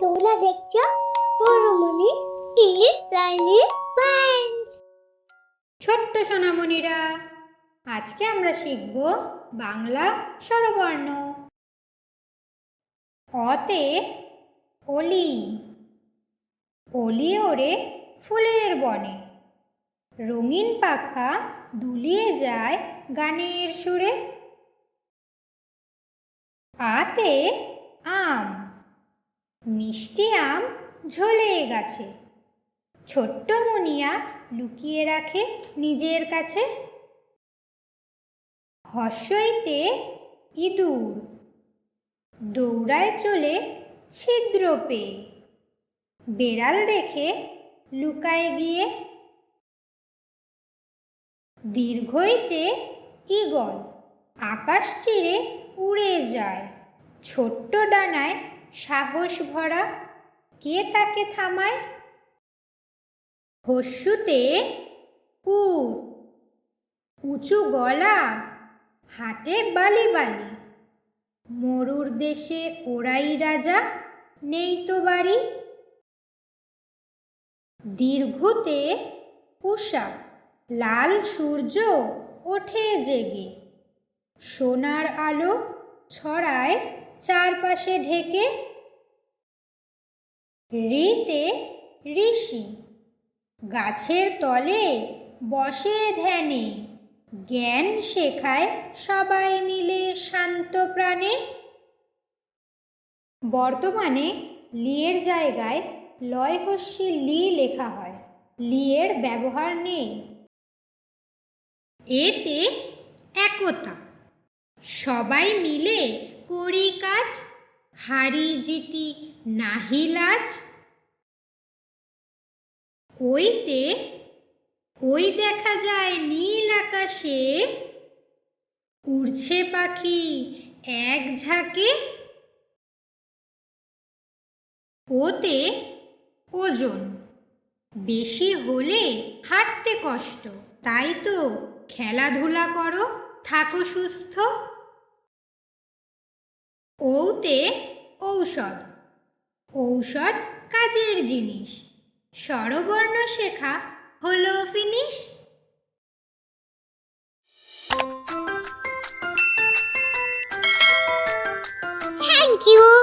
তোমরা দেখছ কিড লাইনি ছোট্ট সোনামণিরা, আজকে আমরা শিখব বাংলা স্বরবর্ণ। অতে অলি অলি ওড়ে ফুলের বনে। রঙিন পাখা দুলিয়ে যায় গানের সুরে। আতে আম মিষ্টি আম ঝোলে গাছে। ছোট্ট মুনিয়া লুকিয়ে রাখে নিজের কাছে। হর্ষইতে ইঁদুর। দৌড়ায় চলে ছিদ্র পেয়ে। বেড়াল দেখে লুকায় গিয়ে। দীর্ঘইতে ঈগল। আকাশ চিরে উড়ে যায়। ছোট্ট ডানায় সাহস ভরা, কে তাকে থামায়? হস্যুতে উট উঁচু গলা, হাটে বালি বালি। মরুর দেশে ওরাই রাজা, নেই তো বাড়ি। দীর্ঘতে উষা, লাল সূর্য ওঠে জেগে। সোনার আলো ছড়ায় চারপাশে ঢেকে ঋতে ঋষি। গাছের তলে বসে ধ্যানে, জ্ঞান শেখায় সবাই মিলে শান্ত প্রাণে। বর্তমানে লিয়ের জায়গায় লয় হস্যি লি লেখা হয়, লিয়ের ব্যবহার নেই। এতে একতা, সবাই মিলে করি কাজ, হারি জিতি নাহি লাজ। ওইতে ওই দেখা যায় নীল আকাশে, উড়ছে পাখি এক ঝাঁকে। ওতে ওজন, বেশি হলে হাঁটতে কষ্ট, তাই তো খেলাধুলা করো, থাকো সুস্থ। ওতে ঔষধ। ঔষধ কাজের জিনিস। স্বরবর্ণ শেখা হলো ফিনিশ। Thank you